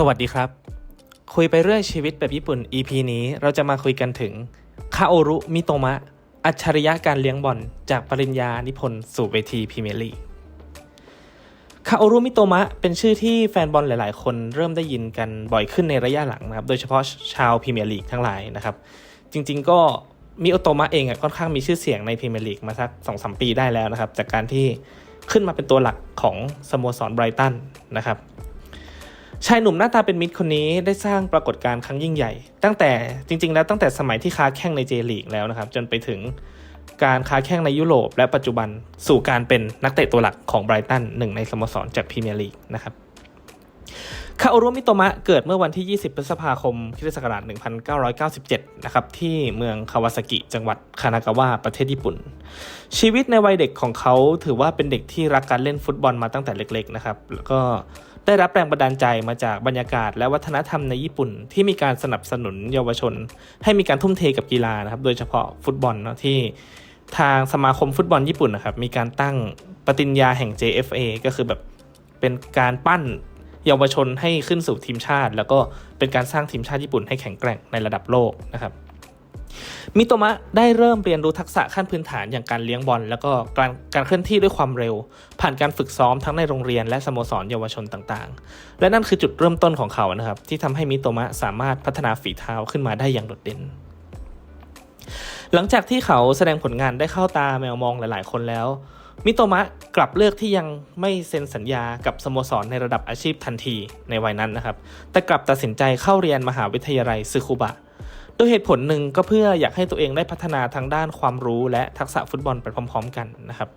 สวัสดีครับ คุยไปเรื่อยชีวิตแบบญี่ปุ่น EP นี้เราจะมาคุยกันถึงคาโอรุมิโตมะ อัจฉริยะการเลี้ยงบอลจากปริญญานิพนธ์สู่เวทีพรีเมียร์ลีกคาโอรุมิโตมะเป็นชื่อที่แฟนบอลหลาย ๆ คนเริ่มได้ยินกันบ่อยขึ้นในระยะหลังนะครับ โดยเฉพาะชาวพรีเมียร์ลีกทั้งหลายนะครับ จริง ๆ ก็มิโอโตมะเองอะค่อนข้างมีชื่อเสียงในพรีเมียร์ลีกมาสักสองสมปีได้แล้วนะครับ จากการที่ขึ้นมาเป็นตัวหลักของสโมสรไบรตันนะครับ ชายหนุ่มหน้าตาเป็นมิตรคนนี้ได้สร้างปรากฏการณ์ครั้งยิ่งใหญ่ ตั้งแต่จริง ๆ แล้วตั้งแต่สมัยที่ค้าแข่งในเจลีกแล้วนะครับ จนไปถึงการค้าแข่งในยุโรป และปัจจุบันสู่การเป็นนักเตะตัวหลักของไบรตันหนึ่งในสโมสรจากพรีเมียร์ลีกนะครับคาโอรุมิโตมะเกิดเมื่อวันที่ 20 พฤษภาคมคริสต์ศักราช1997 นะครับ ที่เมืองคาวาซากิ จังหวัดคานากาวะประเทศญี่ปุ่น ชีวิตในวัยเด็กของเขาถือว่าเป็นเด็กที่รักการเล่นฟุตบอลมาตั้งแต่เล็ก ๆ นะครับ แล้วก็ ได้รับแรงบันดาลใจมาจากบรรยากาศและวัฒนธรรมในญี่ปุ่น ที่มีการสนับสนุนเยาวชน ให้มีการทุ่มเทกับกีฬานะครับ โดยเฉพาะฟุตบอลเนาะที่ทางสมาคมฟุตบอลญี่ปุ่นนะครับมีการตั้งปฏิญญาแห่ง JFA ก็คือแบบเป็นการปั้นเยาวชนให้ขึ้นสู่ทีมชาติ แล้วก็เป็นการสร้างทีมชาติญี่ปุ่นให้แข็งแกร่งในระดับโลกนะครับ มิโตมะได้เริ่มเรียนรู้ทักษะขั้นพื้นฐานอย่างการเลี้ยงบอลแล้วก็การการเคลื่อนที่ด้วยความเร็ว ผ่านการฝึกซ้อมทั้งในโรงเรียนและสโมสรเยาวชนต่างๆ และนั่นคือจุดเริ่มต้นของเขานะครับที่ทำให้มิโตมะสามารถพัฒนาฝีเท้าขึ้นมาได้อย่างโดดเด่นหลังจากที่เขาแสดงผลงานได้เข้าตาแมวมองหลาย ๆ คนแล้ว มิโตมะกลับเลือกที่ยังไม่เซ็นสัญญากับสโมสรในระดับอาชีพทันทีในวัยนั้นนะครับ แต่กลับตัดสินใจเข้าเรียนมหาวิทยาลัยซึคุบะ โดยเหตุผลหนึ่งก็เพื่ออยากให้ตัวเองได้พัฒนาทางด้านความรู้และทักษะฟุตบอลไปพร้อม ๆ กันนะครับ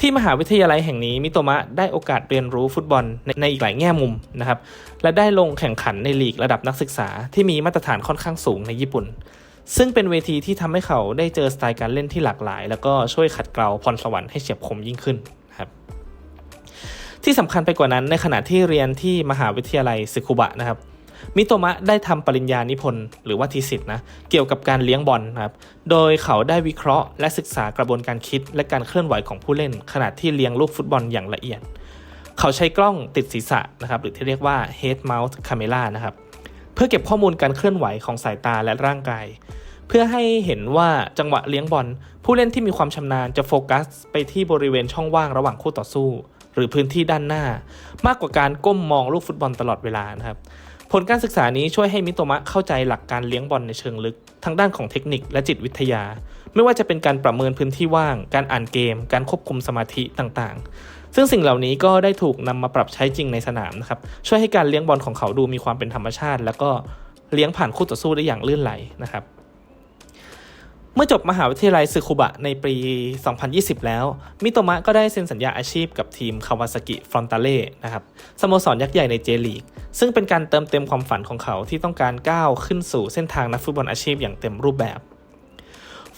ที่มหาวิทยาลัยแห่งนี้มิโตมะได้โอกาสเรียนรู้ฟุตบอลในในอีกหลายแง่มุมนะครับ และได้ลงแข่งขันในลีกระดับนักศึกษาที่มีมาตรฐานค่อนข้างสูงในญี่ปุ่น ซึ่งเป็นเวทีที่ทำให้เขาได้เจอสไตล์การเล่นที่หลากหลาย แล้วก็ช่วยขัดเกลาพรสวรรค์ให้เฉียบคมยิ่งขึ้นนะครับที่สำคัญไปกว่านั้นในขณะที่เรียนที่มหาวิทยาลัยซึคุบะนะครับ มิโตมะได้ทำปริญญานิพนธ์หรือว่าทีสิทธ์นะเกี่ยวกับการเลี้ยงบอลนะครับโดยเขาได้วิเคราะห์และศึกษากระบวนการคิด และการเคลื่อนไหวของผู้เล่น ขณะที่เลี้ยงลูกฟุตบอลอย่างละเอียด เขาใช้กล้องติดศีรษะนะครับหรือที่เรียกว่า head mount camera นะครับเพื่อเก็บข้อมูลการเคลื่อนไหวของสายตาและร่างกายเพื่อให้เห็นว่าจังหวะเลี้ยงบอล ผู้เล่นที่มีความชำนาญจะโฟกัส ไปที่บริเวณช่องว่างระหว่างคู่ต่อสู้ หรือพื้นที่ด้านหน้า มากกว่าการก้มมองลูกฟุตบอลตลอดเวลานะครับ ผลการศึกษานี้ช่วยให้มิโตมะเข้าใจหลักการเลี้ยงบอลในเชิงลึก ทั้งด้านของเทคนิคและจิตวิทยา ไม่ว่าจะเป็นการประเมินพื้นที่ว่าง การอ่านเกม การควบคุมสมาธิต่างๆ ซึ่งสิ่งเหล่านี้ก็ได้ถูกนำมาปรับใช้จริงในสนามนะครับช่วยให้การเลี้ยงบอลของเขาดูมีความเป็นธรรมชาติ แล้วก็เลี้ยงผ่านคู่ต่อสู้ได้อย่างลื่นไหลนะครับ เมื่อจบมหาวิทยาลัยซึคุบะในปี 2020 แล้ว มิโตมะก็ได้เซ็นสัญญาอาชีพกับทีมคาวาซากิฟรอนตาเล่นะครับสโมสรยักษ์ใหญ่ในเจลีก ซึ่งเป็นการเติมเต็มความฝันของเขาที่ต้องการก้าวขึ้นสู่เส้นทางนักฟุตบอลอาชีพอย่างเต็มรูปแบบ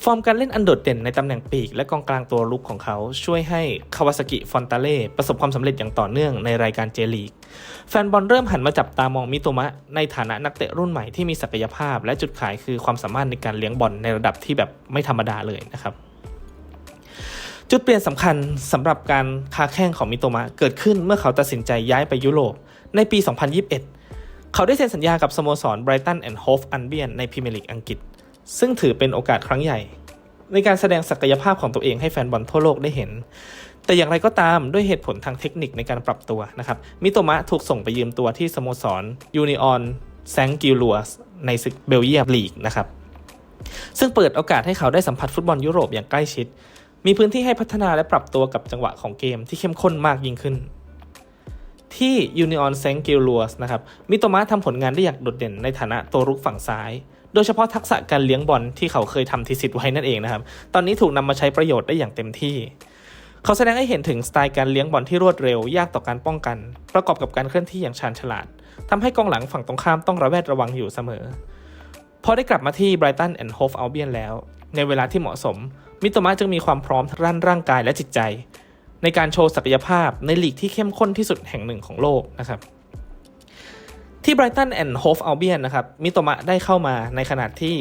ฟอร์มการเล่นอันโดดเด่นในตำแหน่งปีกและกองกลางตัวรุกของเขาช่วยให้คาวาซากิฟอนตาเล่ประสบความสำเร็จอย่างต่อเนื่องในรายการเจลีก แฟนบอลเริ่มหันมาจับตามองมิโตมะ ในฐานะนักเตะรุ่นใหม่ที่มีศักยภาพ และจุดขายคือความสามารถในการเลี้ยงบอลในระดับที่แบบไม่ธรรมดาเลยนะครับจุดเปลี่ยนสำคัญสำหรับการค้าแข่งของมิโตมะเกิดขึ้นเมื่อเขาตัดสินใจย้ายไปยุโรป ในปี 2021 เขาได้เซ็นสัญญากับสโมสร Brighton and Hove Albion ในพรีเมียร์ลีกอังกฤษ ซึ่งถือเป็นโอกาสครั้งใหญ่ ในการแสดงศักยภาพของตัวเองให้แฟนบอลทั่วโลกได้เห็น แต่อย่างไรก็ตามด้วยเหตุผลทางเทคนิคในการปรับตัวนะครับ มิโตมะถูกส่งไปยืมตัวที่สโมสรยูนิออนแซงกิลัวสในศึกเบลเยียมลีกนะครับ ซึ่งเปิดโอกาสให้เขาได้สัมผัสฟุตบอลยุโรปอย่างใกล้ชิด มีพื้นที่ให้พัฒนาและปรับตัวกับจังหวะของเกมที่เข้มข้นมากยิ่งขึ้นที่ยูนิออนแซงกิลัวสนะครับ มิโตมะทำผลงานได้อย่างโดดเด่นในฐานะตัวรุกฝั่งซ้าย โดยเฉพาะทักษะการเลี้ยงบอลที่เขาเคยทำทีสิทธิ์ไว้นั่นเองนะครับ ตอนนี้ถูกนำมาใช้ประโยชน์ได้อย่างเต็มที่ เขาแสดงให้เห็นถึงสไตล์การเลี้ยงบอลที่รวดเร็ว ยากต่อการป้องกัน ประกอบกับการเคลื่อนที่อย่างชาญฉลาดทำให้กองหลังฝั่งตรงข้ามต้องระแวดระวังอยู่เสมอ พอได้กลับมาที่ Brighton and Hove Albion แล้ว ในเวลาที่เหมาะสม มิโตมะจึงมีความพร้อมทั้งด้านร่างกายและจิตใจ ในการโชว์ศักยภาพในลีกที่เข้มข้นที่สุดแห่งหนึ่งของโลกนะครับ ที่ Brighton and Hove Albion นะครับมิโตมะได้เข้ามาในขณะที่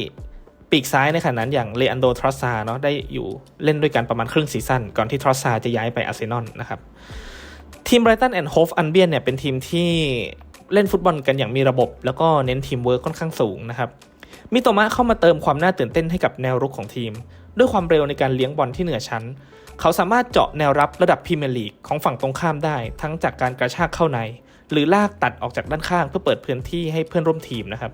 ปีกซ้ายในขณะนั้นอย่างเลอันโดทรอสซาเนาะได้อยู่เล่นด้วยกันประมาณครึ่งซีซั่นก่อนที่ทรอสซาจะย้ายไปอาร์เซนอลนะครับทีม Brighton and Hove Albion เนี่ยเป็นทีมที่เล่นฟุตบอลกันอย่างมีระบบ แล้วก็เน้นทีมเวิร์กค่อนข้างสูงนะครับมิโตมะเข้ามาเติมความน่าตื่นเต้นให้กับแนวรุกของทีม ด้วยความเร็วในการเลี้ยงบอลที่เหนือชั้น เขาสามารถเจาะแนวรับระดับพรีเมียร์ลีกของฝั่งตรงข้ามได้ ทั้งจากการกระชากเข้าใน หรือลากตัดออกจากด้านข้างเพื่อเปิดพื้นที่ให้เพื่อนร่วมทีมนะครับ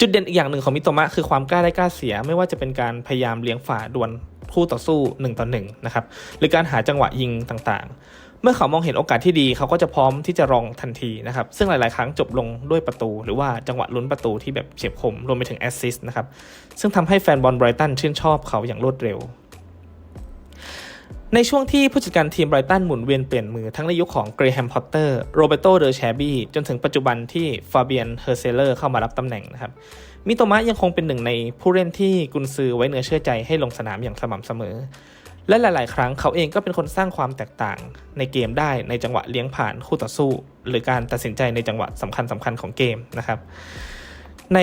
จุดเด่นอีกอย่างหนึ่งของมิโตมะคือความกล้าได้กล้าเสีย ไม่ว่าจะเป็นการพยายามเลี้ยงฝ่าดวลคู่ต่อสู้1ต่อ1นะครับหรือการหาจังหวะยิงต่างๆ เมื่อเขามองเห็นโอกาสที่ดีเขาก็จะพร้อมที่จะรองทันทีนะครับซึ่งหลาย ๆ ครั้งจบลงด้วยประตู หรือว่าจังหวะลุ้นประตูที่แบบเฉียบคมรวมไปถึงแอสซิสต์นะครับซึ่งทำให้แฟนบอลไบรตันชื่นชอบเขาอย่างรวดเร็ว ในช่วงที่ผู้จัดการทีมไบรตันหมุนเวียนเปลี่ยนมือทั้งในยุคของเกรแฮมพอตเตอร์โรเบโตเดอแชบี้จนถึงปัจจุบันที่ฟาเบียนเฮอร์เซเลอร์เข้ามารับตำแหน่งนะครับมิโตมะยังคงเป็นหนึ่งในผู้เล่นที่กุนซือไว้เนื้อเชื่อใจให้ลงสนามอย่างสม่ำเสมอ และหลาย ๆ ครั้งเขาเองก็เป็นคนสร้างความแตกต่าง ในเกมได้ในจังหวะเลี้ยงผ่านคู่ต่อสู้ หรือการตัดสินใจในจังหวะสำคัญสคัญๆของเกมนะครับใน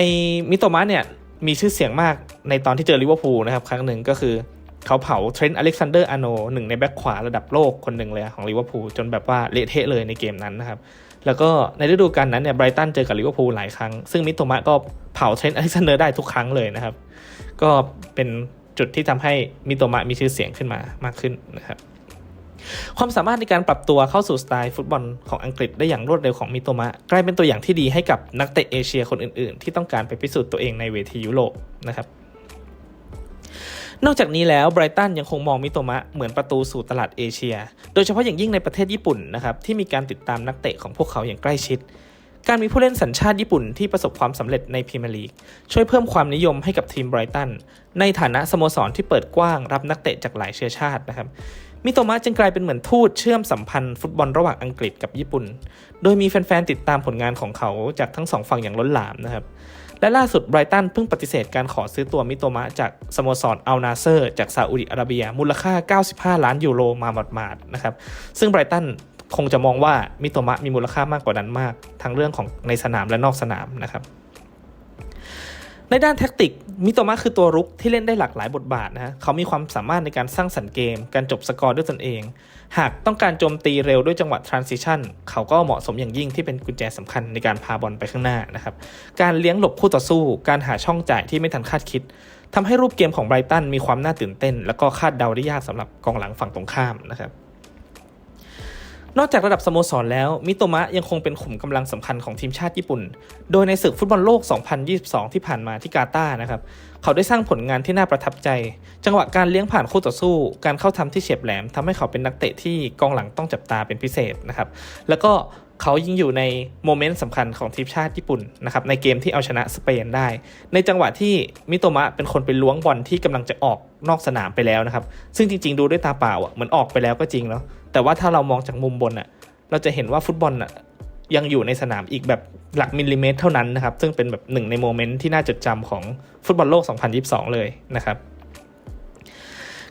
มิโตมะเนี่ยมีชื่อเสียงมากในตอนที่เจอลิเวอร์พูลนะครับครั้งหนึ่งก็คือ เขาเผาเทรนต์อเล็กซานเดอร์อาโนหนึ่งในแบ็คขวาระดับโลกคนหนึ่งเลยของลิเวอร์พูลจนแบบว่าเละเทะเลยในเกมนั้นนะครับ แล้วก็ในฤดูกาลนั้นเนี่ยไบรตันเจอกับลิเวอร์พูลหลายครั้ง ซึ่งมิโตมะก็เผาเทรนต์อเล็กซานเดอร์ได้ทุกครั้งเลยนะครับ ก็เป็นจุดที่ทำให้มิโตมะมีชื่อเสียงขึ้นมามากขึ้นนะครับความสามารถในการปรับตัวเข้าสู่สไตล์ฟุตบอลของอังกฤษได้อย่างรวดเร็วของมิโตมะกลายเป็นตัวอย่างที่ดีให้กับนักเตะเอเชียคนอื่นๆ ที่ต้องการไปพิสูจน์ตัวเองในเวทียุโรปนะครับ นอกจากนี้แล้วไบรตันยังคงมองมิโตมะเหมือนประตูสู่ตลาดเอเชีย โดยเฉพาะอย่างยิ่งในประเทศญี่ปุ่นนะครับที่มีการติดตามนักเตะของพวกเขาอย่างใกล้ชิด การมีผู้เล่นสัญชาติญี่ปุ่นที่ประสบความสำเร็จในพรีเมียร์ลีกช่วยเพิ่มความนิยมให้กับทีมไบรตันในฐานะสโมสรที่เปิดกว้างรับนักเตะจากหลายเชื้อชาตินะครับมิโตมะจึงกลายเป็นเหมือนทูตเชื่อมสัมพันธ์ฟุตบอลระหว่างอังกฤษกับญี่ปุ่น โดยมีแฟนๆติดตามผลงานของเขาจากทั้งสองฝั่งอย่างล้นหลามนะครับ และล่าสุดไบรตันเพิ่งปฏิเสธการขอซื้อตัวมิโตมะจากสโมสรอัลนาเซอร์ จากซาอุดิอาระเบีย มูลค่า 95 ล้านยูโรมาหมาดๆนะครับซึ่งไบรตันคงจะมองว่ามิโตมะมีมูลค่ามากกว่านั้นมาก ทั้งเรื่องของในสนามและนอกสนามนะครับในด้านแท็กติก มิโตมะคือตัวรุกที่เล่นได้หลากหลายบทบาทนะฮะเขามีความสามารถในการสร้างสรรค์เกม การจบสกอร์ด้วยตนเอง หากต้องการโจมตีเร็วด้วยจังหวะ transition เขาก็เหมาะสมอย่างยิ่งที่เป็นกุญแจสำคัญในการพาบอลไปข้างหน้านะครับ การเลี้ยงหลบคู่ต่อสู้ การหาช่องจ่ายที่ไม่ทันคาดคิดทำให้รูปเกมของไบรตันมีความน่าตื่นเต้น และก็คาดเดาได้ยากสำหรับกองหลังฝั่งตรงข้ามนะครับ นอกจากระดับสโมสรแล้วมิโตมะยังคงเป็นขุมกำลังสำคัญของทีมชาติญี่ปุ่น โดยในศึกฟุตบอลโลก 2022 ที่ผ่านมาที่กาตาร์นะครับ เขาได้สร้างผลงานที่น่าประทับใจ จังหวะการเลี้ยงผ่านคู่ต่อสู้ การเข้าทำที่เฉียบแหลมทำให้เขาเป็นนักเตะที่กองหลังต้องจับตาเป็นพิเศษนะครับ แล้วก็ เขายิ่งอยู่ในโมเมนต์สำคัญของทีมชาติญี่ปุ่นนะครับในเกมที่เอาชนะสเปนได้ ในจังหวะที่มิโตมะเป็นคนไปล้วงบอลที่กำลังจะออกนอกสนามไปแล้วนะครับ ซึ่งจริง ๆ ดูด้วยตาเปล่าอะเหมือนออกไปแล้วก็จริงเนาะแต่ว่าถ้าเรามองจากมุมบนอะเราจะเห็นว่าฟุตบอลอะยังอยู่ในสนามอีกแบบหลักมิลลิเมตรเท่านั้นนะครับ ซึ่งเป็นแบบหนึ่งในโมเมนต์ที่น่าจดจำของฟุตบอลโลก 2022 เลยนะครับ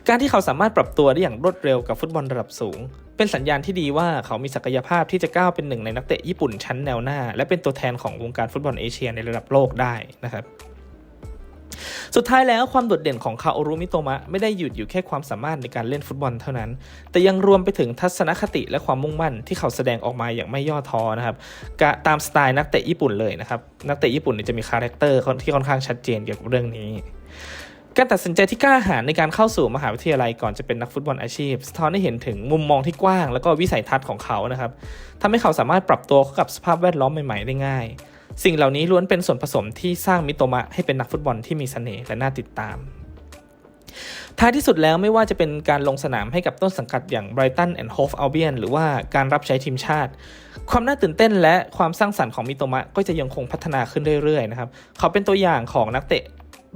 การที่เขาสามารถปรับตัวได้อย่างรวดเร็วกับฟุตบอลระดับสูง เป็นสัญญาณที่ดีว่าเขามีศักยภาพที่จะก้าวเป็นหนึ่งในนักเตะญี่ปุ่นชั้นแนวหน้า และเป็นตัวแทนของวงการฟุตบอลเอเชียในระดับโลกได้นะครับสุดท้ายแล้วความโดดเด่นของคาโอรุมิโตมะไม่ได้หยุดอยู่แค่ความสามารถในการเล่นฟุตบอลเท่านั้น แต่ยังรวมไปถึงทัศนคติและความมุ่งมั่นที่เขาแสดงออกมาอย่างไม่ย่อท้อนะครับกะตามสไตล์นักเตะญี่ปุ่นเลยนะครับนักเตะญี่ปุ่นจะมีคาแรคเตอร์ที่ค่อนข้างชัดเจนเกี่ยวกับเรื่องนี้ การตัดสินใจที่กล้าหาญในการเข้าสู่มหาวิทยาลัยก่อนจะเป็นนักฟุตบอลอาชีพสะท้อนให้เห็นถึงมุมมองที่กว้าง แล้วก็วิสัยทัศน์ของเขานะครับทำให้เขาสามารถปรับตัวเข้ากับสภาพแวดล้อมใหม่ๆได้ง่าย สิ่งเหล่านี้ล้วนเป็นส่วนผสมที่สร้างมิโตมะให้เป็นนักฟุตบอลที่มีเสน่ห์และน่าติดตามท้ายที่สุดแล้วไม่ว่าจะเป็นการลงสนามให้กับต้นสังกัดอย่าง Brighton and Hove Albion หรือว่าการรับใช้ทีมชาติ ความน่าตื่นเต้นและความสร้างสรรค์ของมิโตมะก็จะยังคงพัฒนาขึ้นเรื่อยๆนะครับ เขาเป็นตัวอย่างของนักเตะ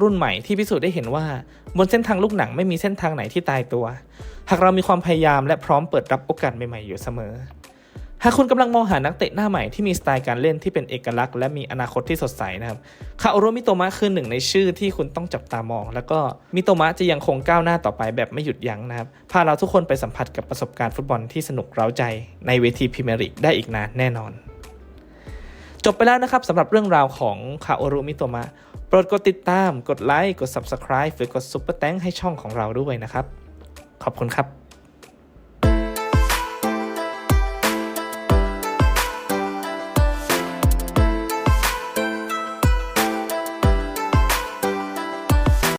รุ่นใหม่ที่พิสูจน์ได้เห็นว่า บนเส้นทางลูกหนังไม่มีเส้นทางไหนที่ตายตัว หากเรามีความพยายามและพร้อมเปิดรับโอกาสใหม่ๆอยู่เสมอ หากคุณกำลังมองหานักเตะหน้าใหม่ที่มีสไตล์การเล่นที่เป็นเอกลักษณ์และมีอนาคตที่สดใสนะครับคาโอโรมิโตมะคือหนึ่งในชื่อที่คุณต้องจับตามอง แล้วก็มิโตมะจะยังคงก้าวหน้าต่อไปแบบไม่หยุดยั้งนะครับพาเราทุกคนไปสัมผัสกับประสบการณ์ฟุตบอลที่สนุกเร้าใจในเวทีพรีเมียร์ลีกได้อีกนานแน่นอนจบไปแล้วนะครับสำหรับเรื่องราวของคาโอรุมิโตมะ รดกดติดตาม กดไลค์ กด Subscribe หรือกด Super แตงให้ช่องของเราด้วยนะครับ ขอบคุณครับ